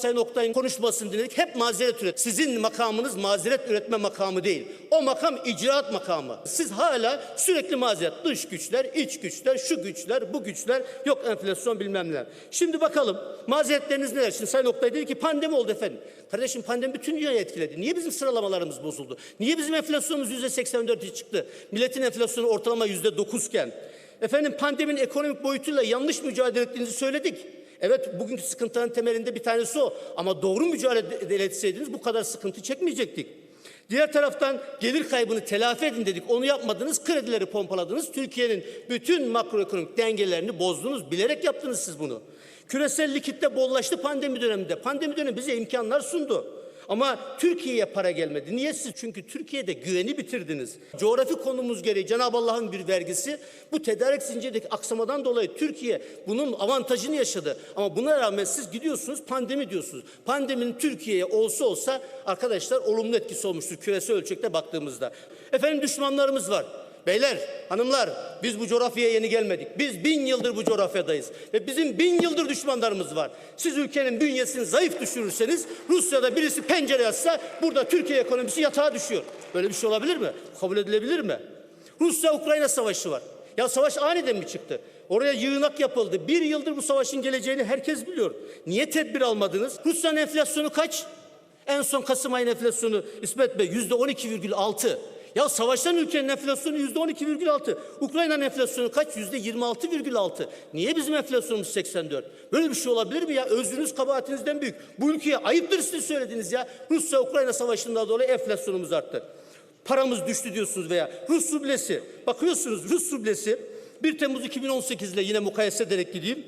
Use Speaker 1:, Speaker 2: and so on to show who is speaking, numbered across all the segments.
Speaker 1: Sayın Oktay'ın konuşmasını dinledik. Hep mazeret üret. Sizin makamınız mazeret üretme makamı değil. O makam icraat makamı. Siz hala sürekli mazeret. Dış güçler, iç güçler, şu güçler, bu güçler. Yok enflasyon bilmem neler. Şimdi bakalım mazeretleriniz neler? Şimdi Sayın Oktay dedi ki pandemi oldu efendim. Kardeşim pandemi bütün dünyayı etkiledi. Niye bizim sıralamalarımız bozuldu? Niye bizim enflasyonumuz yüzde 84'e çıktı? Milletin enflasyonu ortalama yüzde 9 iken. Efendim pandeminin ekonomik boyutuyla yanlış mücadele ettiğinizi söyledik. Evet bugünkü sıkıntıların temelinde bir tanesi o. Ama doğru mücadele etseydiniz bu kadar sıkıntı çekmeyecektik. Diğer taraftan gelir kaybını telafi edin dedik. Onu yapmadınız, kredileri pompaladınız. Türkiye'nin bütün makroekonomik dengelerini bozdunuz. Bilerek yaptınız siz bunu. Küresel likitte bollaştı pandemi döneminde. Pandemi dönemi bize imkanlar sundu. Ama Türkiye'ye para gelmedi. Niye siz? Çünkü Türkiye'de güveni bitirdiniz. Coğrafi konumuz gereği Cenab-ı Allah'ın bir vergisi. Bu tedarik zincirindeki aksamadan dolayı Türkiye bunun avantajını yaşadı. Ama buna rağmen siz gidiyorsunuz pandemi diyorsunuz. Pandeminin Türkiye'ye olsa olsa arkadaşlar olumlu etkisi olmuştur küresel ölçekte baktığımızda. Efendim düşmanlarımız var. Beyler, hanımlar biz bu coğrafyaya yeni gelmedik. Biz bin yıldır bu coğrafyadayız. Ve bizim bin yıldır düşmanlarımız var. Siz ülkenin bünyesini zayıf düşürürseniz Rusya'da birisi pencere açsa burada Türkiye ekonomisi yatağa düşüyor. Böyle bir şey olabilir mi? Kabul edilebilir mi? Rusya-Ukrayna savaşı var. Ya savaş aniden mi çıktı? Oraya yığınak yapıldı. Bir yıldır bu savaşın geleceğini herkes biliyor. Niye tedbir almadınız? Rusya'nın enflasyonu kaç? En son Kasım ayın enflasyonu İsmet Bey yüzde 12,6. Ya savaştan ülkenin enflasyonu yüzde 12,6. Ukrayna'nın enflasyonu kaç? Yüzde 26,6. Niye bizim enflasyonumuz 84? Böyle bir şey olabilir mi ya? Özrünüz kabahatinizden büyük. Bu ülkeye ayıptır siz söylediniz ya. Rusya-Ukrayna savaşından dolayı enflasyonumuz arttı. Paramız düştü diyorsunuz veya Rus rublesi. Bakıyorsunuz Rus rublesi 1 Temmuz 2018 ile yine mukayese ederek gideyim.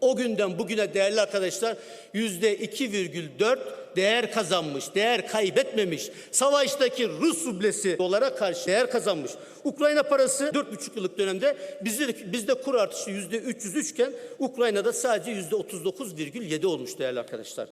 Speaker 1: O günden bugüne değerli arkadaşlar yüzde 2,4 değer kazanmış, değer kaybetmemiş. Savaştaki Rus rublesi dolara karşı değer kazanmış. Ukrayna parası 4,5 yıllık dönemde bizde, bizde kur artışı yüzde 303 iken Ukrayna'da sadece yüzde 39,7 olmuş değerli arkadaşlar.